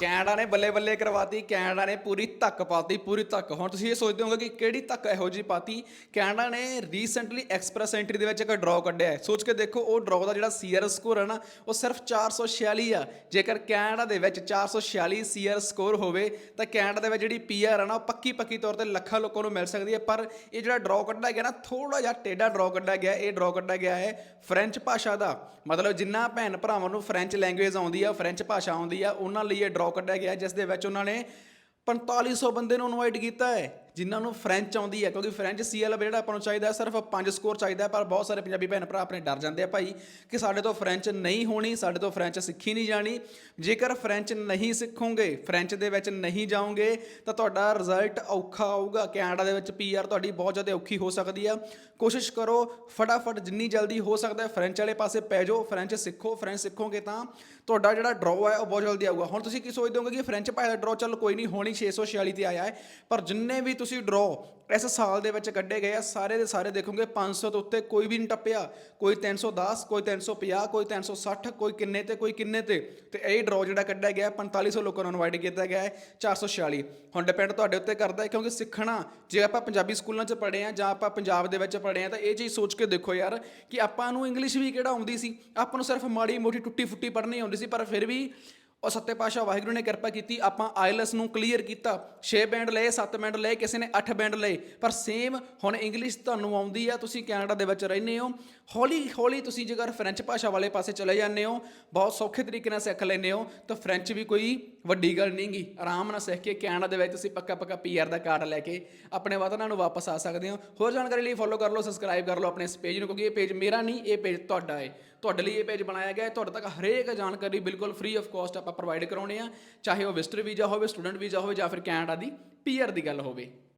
Canada ਨੇ ਬੱਲੇ ਬੱਲੇ ਕਰਵਾਤੀ, ਕੈਨੇਡਾ ਨੇ ਪੂਰੀ ਧੱਕ ਪਾਤੀ, ਪੂਰੀ ਧੱਕ। ਹੁਣ ਤੁਸੀਂ ਇਹ ਸੋਚਦੇ ਹੋਗੇ ਕਿ ਕਿਹੜੀ ਧੱਕ ਇਹੋ ਜੀ ਪਾਤੀ? ਕੈਨੇਡਾ ਨੇ ਰੀਸੈਂਟਲੀ ਐਕਸਪ੍ਰੈਸ ਐਂਟਰੀ ਦੇ ਵਿੱਚ ਇੱਕ ਡਰਾਅ ਕੱਢਿਆ ਹੈ। ਸੋਚ ਕੇ ਦੇਖੋ, ਉਹ ਡਰਾਅ ਦਾ ਜਿਹੜਾ ਸੀਆਰ ਸਕੋਰ ਹੈ ਨਾ, ਉਹ ਸਿਰਫ 446 ਆ। ਜੇਕਰ ਕੈਨੇਡਾ ਦੇ ਵਿੱਚ 446 ਸੀਆਰ ਸਕੋਰ ਹੋਵੇ, ਤਾਂ ਕੈਨੇਡਾ ਦੇ ਵਿੱਚ ਜਿਹੜੀ ਪੀਆਰ ਹੈ ਨਾ, ਉਹ ਪੱਕੀ ਪੱਕੀ ਤੌਰ ਤੇ ਲੱਖਾਂ ਲੋਕਾਂ ਨੂੰ ਮਿਲ ਸਕਦੀ ਹੈ। ਪਰ ਇਹ ਜਿਹੜਾ ਡਰਾਅ ਕੱਢਿਆ ਗਿਆ ਨਾ ਥੋੜਾ ਜਿਹਾ ਟੇਡਾ ਡਰਾਅ ਕੱਢਿਆ ਗਿਆ, ਇਹ ਡਰਾਅ ਕੱਢਿਆ ਗਿਆ ਹੈ ਫ੍ਰੈਂਚ ਭਾਸ਼ਾ ਦਾ। ਮਤਲਬ ਜਿੰਨਾ ਭੈਣ ਭਰਾਵਾਂ ਨੂੰ ਫ੍ਰੈਂਚ ਲੈਂਗੁਏਜ ਆਉਂਦੀ ਆ ਫ੍ਰੈਂਚ ਭਾਸ਼ਾ ਆਉਂਦੀ ਆ, ਉਹਨਾਂ ਲਈ ਇਹ ਡਰਾਅ ਕੱਢਿਆ ਗਿਆ ਜਿਸ ਦੇ ਵਿੱਚ ਉਹਨਾਂ ਨੇ 4500 ਬੰਦੇ ਨੂੰ ਇਨਵਾਈਟ ਕੀਤਾ ਹੈ। ਜਿਨ੍ਹਾਂ ਨੂੰ ਫ੍ਰੈਂਚ ਆਉਂਦੀ ਹੈ, ਕਿਉਂਕਿ ਫ੍ਰੈਂਚ ਸੀਐਲ ਜਿਹੜਾ ਆਪਾਂ ਨੂੰ ਚਾਹੀਦਾ ਸਿਰਫ 5 ਸਕੋਰ ਚਾਹੀਦਾ ਪਰ ਬਹੁਤ ਸਾਰੇ ਪੰਜਾਬੀ ਭੈਣ ਭਰਾ ਆਪਣੇ ਡਰ ਜਾਂਦੇ ਆ ਭਾਈ ਕਿ ਸਾਡੇ ਤੋਂ ਫ੍ਰੈਂਚ ਨਹੀਂ ਹੋਣੀ, ਸਾਡੇ ਤੋਂ ਫ੍ਰੈਂਚ ਸਿੱਖੀ ਨਹੀਂ ਜਾਣੀ। ਜੇਕਰ ਫ੍ਰੈਂਚ ਨਹੀਂ ਸਿੱਖੋਗੇ ਫ੍ਰੈਂਚ ਦੇ ਵਿੱਚ ਨਹੀਂ ਜਾਓਗੇ, ਤਾਂ ਤੁਹਾਡਾ ਰਿਜ਼ਲਟ ਔਖਾ ਆਊਗਾ। ਕੈਨੇਡਾ ਦੇ ਵਿੱਚ ਪੀਆਰ ਤੁਹਾਡੀ ਬਹੁਤ ਜ਼ਿਆਦਾ ਔਖੀ ਹੋ ਸਕਦੀ ਆ। ਕੋਸ਼ਿਸ਼ ਕਰੋ, ਫਟਾਫਟ ਜਿੰਨੀ ਜਲਦੀ ਹੋ ਸਕਦਾ ਹੈ ਫ੍ਰੈਂਚ ਵਾਲੇ ਪਾਸੇ ਪੈ ਜਾਓ ਫ੍ਰੈਂਚ ਸਿੱਖੋ ਫ੍ਰੈਂਚ ਸਿੱਖੋਗੇ ਤਾਂ ਤੁਹਾਡਾ ਜਿਹੜਾ ਡਰਾਅ ਹੈ, ਉਹ ਬਹੁਤ ਜਲਦੀ ਆਊਗਾ। ਹੁਣ ਤੁਸੀਂ ਕੀ ਸੋਚਦੇ ਹੋਗੇ ਕਿ ਫ੍ਰੈਂਚ ਭਾਸ਼ਾ ਦਾ ਡਰਾਅ ਚੱਲ ਕੋਈ ਨਹੀਂ, ਹੋਣੀ 646 ਤੇ ਆਇਆ ਹੈ, ਪਰ ਜਿੰਨੇ ਵੀ ਤੁਸੀਂ ਡਰਾਅ ਇਸ ਸਾਲ ਦੇ ਵਿੱਚ ਕੱਢੇ ਗਏ ਆ, ਸਾਰੇ ਦੇ ਸਾਰੇ ਦੇਖੋਗੇ 500 ਤੋਂ ਉੱਤੇ ਕੋਈ ਵੀ ਨਹੀਂ ਟੱਪਿਆ। ਕੋਈ 310 ਕੋਈ 350 ਕੋਈ 360 ਕੋਈ ਕਿੰਨੇ ਤੇ, ਕੋਈ ਕਿੰਨੇ ਤੇ। ਤੇ ਇਹ ਡਰਾਅ ਜਿਹੜਾ ਕੱਢਿਆ ਗਿਆ 4500 ਲੋਕਾਂ ਨੂੰ ਇਨਵਾਈਟ ਕੀਤਾ ਗਿਆ ਹੈ 446 ਹੁਣ ਡਿਪੈਂਡ ਤੁਹਾਡੇ ਉੱਤੇ ਕਰਦਾ ਹੈ, ਕਿਉਂਕਿ ਸਿੱਖਣਾ, ਜੇ ਆਪਾਂ ਪੰਜਾਬੀ ਸਕੂਲਾਂ 'ਚ ਪੜ੍ਹੇ ਆ ਜਾਂ ਆਪਾਂ ਪੰਜਾਬ ਦੇ ਵਿੱਚ ਪੜ੍ਹੇ ਆ ਤਾਂ ਇਹ ਚੀਜ਼ ਸੋਚ ਕੇ ਦੇਖੋ ਯਾਰ ਕਿ ਆਪਾਂ ਨੂੰ ਇੰਗਲਿਸ਼ ਵੀ ਕਿਹੜਾ ਆਉਂਦੀ ਸੀ? ਆਪਾਂ ਨੂੰ ਸਿਰਫ ਮਾੜੀ ਮੋਟੀ ਟੁੱਟੀ ਫੁੱਟੀ ਪੜ੍ਹਨੀ ਆਉਂਦੀ ਸੀ, ਪਰ ਫਿਰ ਵੀ ਉਹ ਸੱਤੇ ਪਾਸ਼ਾ ਵਾਹਿਗੁਰੂ ਨੇ ਕਿਰਪਾ ਕੀਤੀ, ਆਪਾਂ ਆਇਲਸ ਨੂੰ ਕਲੀਅਰ ਕੀਤਾ 6 ਬੈਂਡ ਲਏ 7 ਬੈਂਡ ਲਏ, ਕਿਸੇ ਨੇ 8 ਬੈਂਡ ਲਏ। ਪਰ ਸੇਮ ਹੁਣ ਇੰਗਲਿਸ਼ ਤੁਹਾਨੂੰ ਆਉਂਦੀ ਆ, ਤੁਸੀਂ ਕੈਨੇਡਾ ਦੇ ਵਿੱਚ ਰਹਿੰਦੇ ਹੋ, ਹੌਲੀ ਹੌਲੀ ਤੁਸੀਂ ਜੇਕਰ ਫ੍ਰੈਂਚ ਭਾਸ਼ਾ ਵਾਲੇ ਪਾਸੇ ਚਲੇ ਜਾਂਦੇ ਹੋ, ਬਹੁਤ ਸੌਖੇ ਤਰੀਕੇ ਨਾਲ ਸਿੱਖ ਲੈਂਦੇ ਹੋ, ਤਾਂ ਫ੍ਰੈਂਚ ਵੀ ਕੋਈ ਵੱਡੀ ਗੱਲ ਨਹੀਂਗੀ ਆਰਾਮ ਨਾਲ ਸਿੱਖ ਕੇ ਕੈਨੇਡਾ ਦੇ ਵਿੱਚ ਤੁਸੀਂ ਪੱਕਾ ਪੱਕਾ ਪੀਆਰ ਦਾ ਕਾਰਡ ਲੈ ਕੇ ਆਪਣੇ ਵਤਨਾਂ ਨੂੰ ਵਾਪਸ ਆ ਸਕਦੇ ਹੋ। ਹੋਰ ਜਾਣਕਾਰੀ ਲਈ ਫੋਲੋ ਕਰ ਲਓ ਸਬਸਕ੍ਰਾਈਬ ਕਰ ਲਓ ਆਪਣੇ ਇਸ ਪੇਜ ਨੂੰ, ਕਿਉਂਕਿ ਇਹ ਪੇਜ ਮੇਰਾ ਨਹੀਂ, ਇਹ ਪੇਜ ਤੁਹਾਡਾ ਹੈ। ਤੁਹਾਡੇ ਲਈ ਇਹ ਪੇਜ ਬਣਾਇਆ ਗਿਆ ਹੈ, ਤੁਹਾਡੇ ਤੱਕ ਹਰੇਕ ਜਾਣਕਾਰੀ ਬਿਲਕੁਲ ਫ੍ਰੀ ਆਫ ਕਾਸਟ ਆਪਾਂ ਪ੍ਰੋਵਾਈਡ ਕਰਾਉਣੇ ਆ, ਚਾਹੇ ਉਹ ਵਿਜ਼ਟਰ ਵੀਜ਼ਾ ਹੋਵੇ ਸਟੂਡੈਂਟ ਵੀਜ਼ਾ ਹੋਵੇ ਜਾਂ ਫਿਰ ਕੈਨੇਡਾ ਦੀ ਪੀਆਰ ਦੀ ਗੱਲ ਹੋਵੇ।